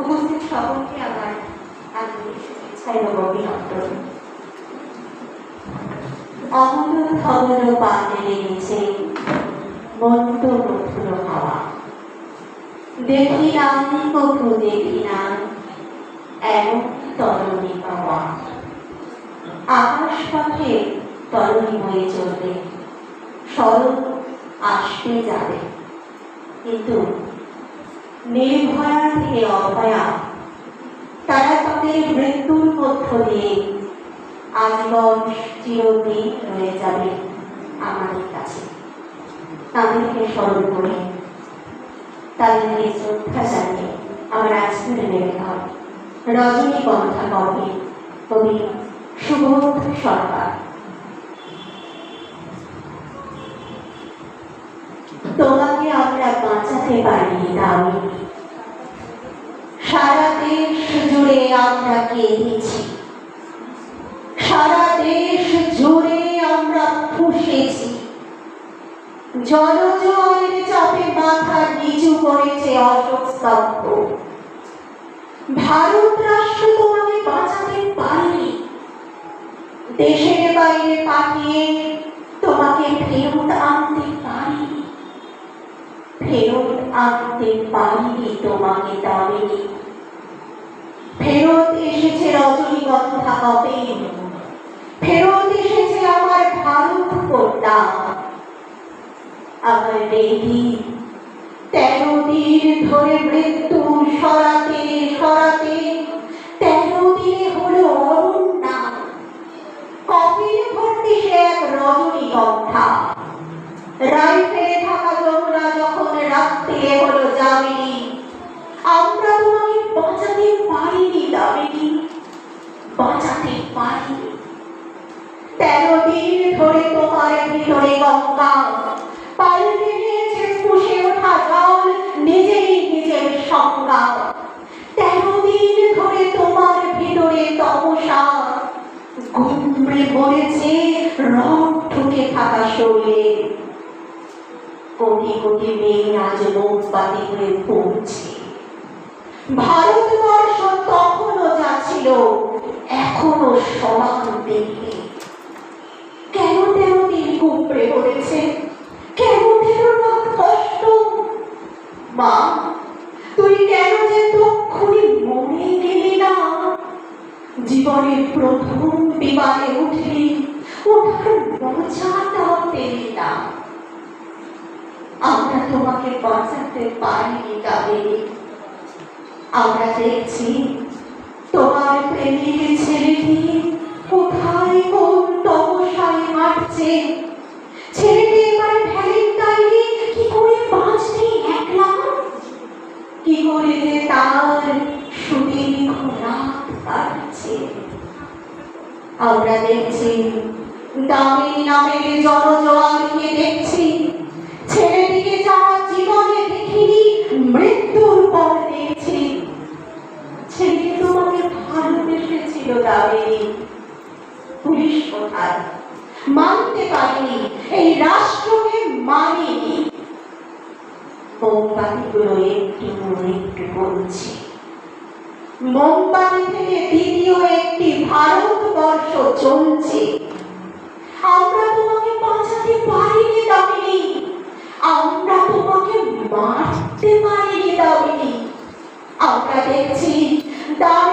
উপস্থিত সকলকে আমার আন্তরিক শুভেচ্ছা এবং অভিনন্দন ধবল পাতে লেগেছে মন্দ মধুর হাওয়া। দেখি নাম কভু দেখি না এমন তরণী পাওয়া। আকাশ পথে তরণী হয়ে চলবে সরল আসতে যাবে। কিন্তু নির্ভয়া থেকে অভয়া তারা তাদের মৃত্যুর মধ্য দিয়ে আজীবন চিরদিন রয়ে যাবে আমাদের কাছে। তাদেরকে স্মরণ করে তাদেরকে শ্রদ্ধা জানিয়ে আমার আজকের নিবেদন রজনীগন্ধা কবি কবি সুবোধ সরকার। তোমাকে আমরা বাঁচাতে পারিনি দামি জুড়ে আমরা কেঁদেছি সারা দেশ জুড়ে আমরা ফুসেছি। জনজয়ের চাপে মাথা নিচু করেছে অশোক ভারত রাষ্ট্র তোমাকে বাঁচাতে পারেনি। দেশের বাইরে পাঠিয়ে তোমাকে ফেরত আনতে পারিনি। ফেরত আনতে পারিনি তোমাকে দামিনি ফেরত এসেছে রজনীগন্ধা কবে ফেরত এসেছে আমার ভারত কন্যা আমার বেদি তেরো দিন ধরে মৃত্যু সরাতে সরাতে তেরো দিনে হলো অরণ্যা কপিল ভর্তি সে এক রজনীগন্ধা রাইফেলে থাকা যমুনা যখন রাত্রে হলো যামিনী। ধরে তোমার ভিতরে গঙ্গা। পাল্টে নিয়েছে ফুসে ওঠা জল, নিজেই নিজের সংজ্ঞা তেরো দিন ধরে তোমার ভিতরে তপসা গুমড়ে পড়েছে রং ঠুকে থাকা শরীরে কোটি কোটি মেয়ে আজ মোমবাতি হয়ে পড়ছে ভারতবর্ষ তখনও যা ছিল এখনও সমান দেখে কুমড়ে পড়েছে রাত কষ্ট। মা, তুই কেন যে তক্ষুনি মনে গেলি না? জীবনের প্রথম বিমানে উঠলি, ওঠার মজাটাও পেলি না। আমরা তোমাকে বাঁচাতে পারিনি কাবেরি আমরা দেখছি তোমার প্রেমিক ছেলেটি কোথায় কোন তপস্যায় হাঁটছে আমরা দেখছি, দামি নামের জনজোয়ারকে দেখছি। ছেলেটিকে যারা জীবনে দেখিনি, মৃত্যুর পর দেখছি। ছেলে তোমাকে ভালোবেসেছিল দামিনী। পুলিশ কোথায়? মানতে পারিনি, এই রাষ্ট্রকে মানিনি। মোমবাতিগুলো একটু একটু বলছে। মোমবাতি থেকে দ্বিতীয় একটি ভারতবর্ষ চলছে। আমরা তোমাকে বাঁচাতে পারিনি, দামিনী। আমরা তোমাকে মারতে পারিনি, দামিনী। আমরা দেখছি দামি